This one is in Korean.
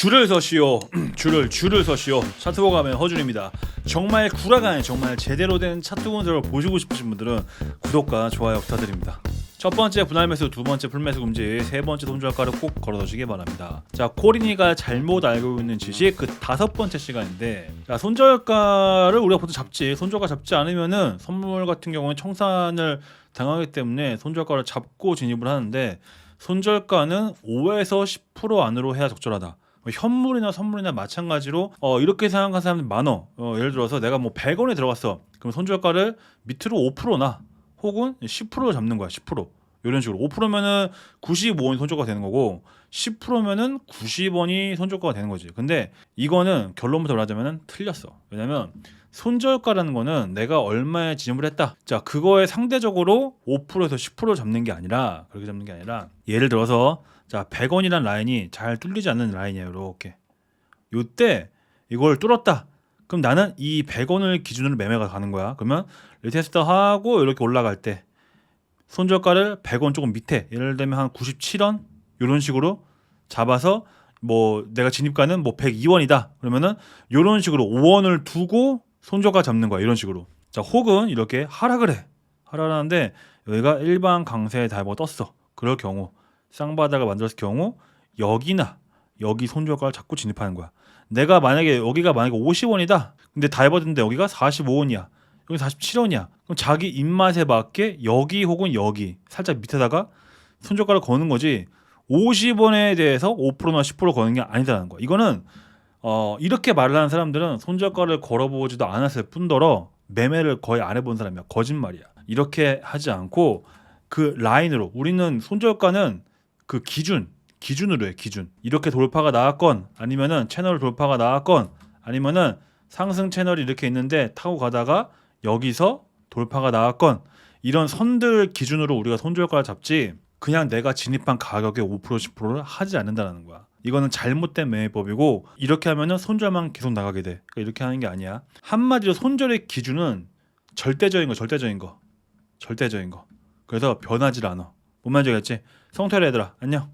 줄을 서시오. 줄을 줄을 서시오. 차트보 가면 허준입니다. 정말 구라가는 정말 제대로 된 차트 분석을 보시고 싶으신 분들은 구독과 좋아요 부탁드립니다. 첫 번째 분할 매수, 두 번째 풀매수 금지, 세 번째 손절가를 꼭 걸어두시기 바랍니다. 자, 코린이가 잘못 알고 있는 지식 그 다섯 번째 시간인데, 자 손절가를 우리가 보통 잡지, 손절가 잡지 않으면은 선물 같은 경우는 청산을 당하기 때문에 손절가를 잡고 진입을 하는데 손절가는 5에서 10% 안으로 해야 적절하다. 뭐 현물이나 선물이나 마찬가지로 어, 이렇게 생각하는 사람들 많어. 어, 예를 들어서 내가 뭐 100원에 들어갔어. 그럼 손절가를 밑으로 5%나 혹은 10% 잡는 거야. 10%. 이런 식으로 5%면은 95원이 손절가 되는 거고 10%면은 90원이 손절가가 되는 거지. 근데 이거는 결론부터 말하자면은 틀렸어. 왜냐면 손절가라는 거는 내가 얼마에 진입을 했다. 자, 그거에 상대적으로 5%에서 10% 잡는 게 아니라 그렇게 잡는 게 아니라 예를 들어서 자, 100원이란 라인이 잘 뚫리지 않는 라인이에요. 이렇게. 요때 이걸 뚫었다. 그럼 나는 이 100원을 기준으로 매매가 가는 거야. 그러면 리테스트 하고 이렇게 올라갈 때 손절가를 100원 조금 밑에 예를 들면 한 97원 이런 식으로 잡아서 뭐 내가 진입가는 뭐 102원이다. 그러면은 이런 식으로 5원을 두고 손절가 잡는 거야. 이런 식으로. 자, 혹은 이렇게 하락을 해. 하락을 하는데 여기가 일반 강세에 달고 떴어. 그럴 경우 쌍바닥을 만들었을 경우 여기나 여기 손절가를 잡고 진입하는 거야. 내가 만약에 여기가 만약에 50원이다. 근데 다이버든데 여기가 45원이야. 여기 47원이야. 그럼 자기 입맛에 맞게 여기 혹은 여기 살짝 밑에다가 손절가를 거는 거지. 50원에 대해서 5%나 10% 거는 게 아니다라는 거야. 이거는 어, 이렇게 말을 하는 사람들은 손절가를 걸어보지도 않았을 뿐더러 매매를 거의 안 해본 사람이야. 거짓말이야. 이렇게 하지 않고 그 라인으로 우리는 손절가는 그 기준 기준으로 해 기준 이렇게 돌파가 나왔건 아니면은 채널 돌파가 나왔건 아니면은 상승 채널이 이렇게 있는데 타고 가다가 여기서 돌파가 나왔건 이런 선들 기준으로 우리가 손절가를 잡지 그냥 내가 진입한 가격의 5% 10%를 하지 않는다는 거야. 이거는 잘못된 매매법이고 이렇게 하면은 손절만 계속 나가게 돼. 그러니까 이렇게 하는 게 아니야. 한마디로 손절의 기준은 절대적인 거, 절대적인 거, 절대적인 거. 그래서 변하지 않아. 뭔 말인지 알겠지? 성태로 얘들아 안녕.